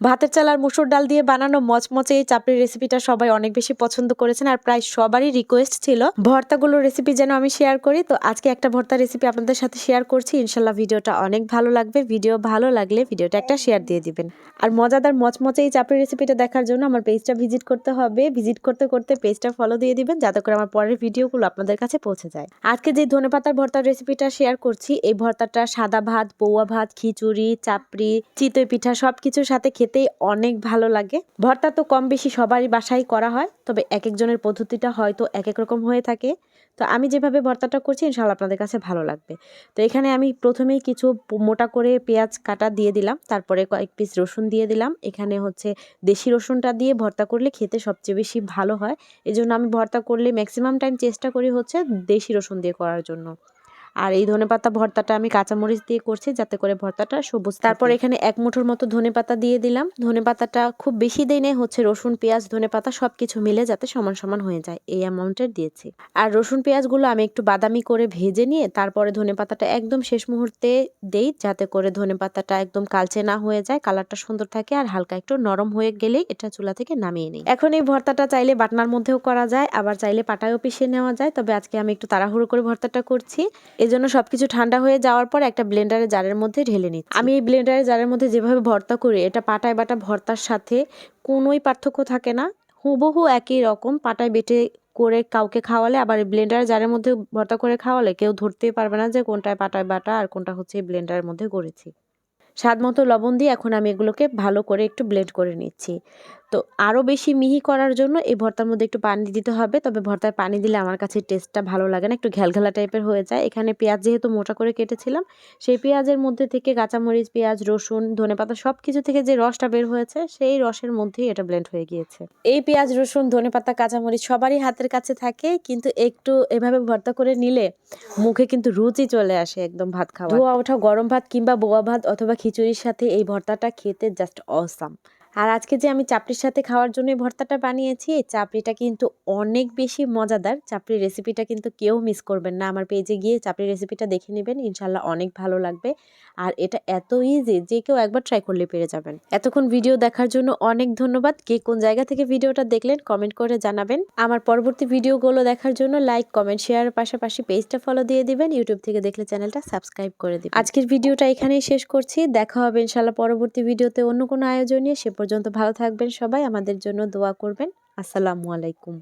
ভাতের চাল আর মুসুর ডাল দিয়ে বানানো মচমচে এই চাপড়ির রেসিপিটা সবাই অনেক বেশি পছন্দ করেছেন আর প্রায় সবারই রিকোয়েস্ট ছিল। ভর্তাগুলোর রেসিপি যেন আমি শেয়ার করি। তো আজকে একটা ভর্তা রেসিপি আপনাদের সাথে শেয়ার করছি। ইনশাল্লাহ ভিডিওটা অনেক ভালো লাগবে। ভিডিও ভালো লাগলে ভিডিওটা একটা শেয়ার দিয়ে দিবেন। আর মজাদার মচমচে এই চাপড়ির রেসিপিটা দেখার জন্য আমার পেজটা ভিজিট করতে হবে। ভিজিট করতে করতে পেজটা ফলো দিয়ে দিবেন। যাতে করে আমার পরের ভিডিওগুলো আপনাদের কাছে পৌঁছে যায়। আজকে যে ধনেপাতার ভর্তার রেসিপিটা শেয়ার করছি, এই ভর্তাটা সাদা ভাত, পৌয়া ভাত, খিচুড়ি, চাপড়ি, চিতই পিঠা সব কিছুর সাথে খেতেই অনেক ভালো লাগে। ভর্তা তো কম বেশি সবারই বাসায় করা হয়, তবে এক একজনের পদ্ধতিটা হয়তো এক এক রকম হয়ে থাকে। তো আমি যেভাবে ভর্তাটা করছি ইনশাল্লাহ আপনাদের কাছে ভালো লাগবে। তো এখানে আমি প্রথমেই কিছু মোটা করে পেঁয়াজ কাটা দিয়ে দিলাম, তারপরে কয়েক পিস রসুন দিয়ে দিলাম। এখানে হচ্ছে দেশি রসুনটা দিয়ে ভর্তা করলে খেতে সবচেয়ে বেশি ভালো হয়। এই জন্য আমি ভর্তা করলে ম্যাক্সিমাম টাইম চেষ্টা করি হচ্ছে দেশি রসুন দিয়ে করার জন্য। আর এই ধনেপাতা ভর্তাটা আমি কাঁচামরিচ দিয়ে করছি যাতে করে ভর্তাটা সবুজ তারপর এখানে এক মুঠোর মতো ধনেপাতা দিয়ে দিলাম। ধনেপাতাটা খুব বেশি দেই নেই, হচ্ছে রসুন, পেঁয়াজ ধনেপাতা সব কিছু মিলে যাতে সমান সমান হয়ে যায়, এই অ্যামাউন্টের দিয়েছি। আর রসুন, পেঁয়াজগুলো আমি একটু বাদামি করে ভেজে নিয়ে তারপরে ধনেপাতাটা একদম শেষ মুহূর্তে দেই, যাতে করে ধনেপাতাটা একদম কালচে না হয়ে যায়, কালারটা সুন্দর থাকে আর হালকা একটু নরম হয়ে গেলেই এটা চুলা থেকে নামিয়ে নিই। এখন এই ভর্তাটা চাইলে বাটনার মধ্যেও করা যায়, আবার চাইলে পাটায়ও পিষে নেওয়া যায়, তবে আজকে আমি একটু তাড়াহুড়ো করে ভর্তাটা করছি। এজন্য সবকিছু ঠান্ডা হয়ে যাওয়ার পর একটা ব্লেন্ডারে জারের মধ্যে ঢেলে নিচ্ছি। আমি এই ব্লেন্ডারে জারের মধ্যে যেভাবে ভর্তা করি, এটা পাটায় বাটা ভর্তার সাথে কোনোই পার্থক্য থাকে না। হুবহু একই রকম, পাটায় বেটে করে কাউকে খাওয়ালে, আবার ব্লেন্ডার জারের মধ্যে ভর্তা করে খাওয়ালে কেউ ধরতেই পারবে না যে কোনটায় পাটায় বাটা আর কোনটা হচ্ছে এই ব্লেন্ডারের মধ্যে করেছি স্বাদ মতো লবণ দিয়ে এখন আমি এগুলোকে ভালো করে একটু ব্লেন্ড করে নিচ্ছি। তো আরও বেশি মিহি করার জন্য এই ভর্তার মধ্যে একটু পানি দিতে হবে। তবে ভর্তায় পানি দিলে আমার কাছে টেস্টটা ভালো লাগে না, একটু ঘ্যালঘেলা টাইপের হয়ে যায়। এখানে পেঁয়াজ যেহেতু মোটা করে কেটেছিলাম, সেই পেঁয়াজের মধ্যে থেকে কাঁচামরিচ, পেঁয়াজ, রসুন ধনেপাতা সব কিছু থেকে যে রসটা বের হয়েছে, সেই রসের মধ্যেই এটা ব্লেন্ড হয়ে গিয়েছে। এই পেঁয়াজ, রসুন ধনেপাতা কাঁচামরিচ সবারই হাতের কাছে থাকে, কিন্তু একটু এভাবে ভর্তা করে নিলে মুখে কিন্তু রুচি চলে আসে একদম ভাত খাওয়া ধোয়া ওঠা গরম ভাত কিংবা বোয়া ভাত অথবা খিচুড়ির সাথে এই ভর্তাটা খেতে জাস্ট অসাম আর আজকে যে আমি চাপড়ির সাথে খাওয়ার জন্য ভর্তাটা বানিয়েছি, এই চাপড়িটা কিন্তু অনেক বেশি মজাদার। চাপড়ির রেসিপিটা কিন্তু কেউ মিস করবেন না। আমার পেজে গিয়ে চাপড়ির রেসিপিটা দেখে নেবেন ইনশাল্লাহ অনেক ভালো লাগবে। আর এটা এত ইজি যে কেউ একবার ট্রাই করলে পেরে যাবেন। এতক্ষণ ভিডিও দেখার জন্য অনেক ধন্যবাদ। কে কোন জায়গা থেকে ভিডিওটা দেখলেন কমেন্ট করে জানাবেন। আমার পরবর্তী ভিডিওগুলো দেখার জন্য লাইক কমেন্ট শেয়ারের পাশাপাশি পেজটা ফলো দিয়ে দিবেন। ইউটিউব থেকে দেখলে চ্যানেলটা সাবস্ক্রাইব করে দিবেন। আজকের ভিডিওটা এখানেই শেষ করছি। দেখা হবে ইনশাল্লাহ পরবর্তী ভিডিওতে অন্য কোনো আয়োজন সে পর্যন্ত ভালো থাকবেন সবাই আমাদের জন্য দোয়া করবেন। আসসালামু আলাইকুম।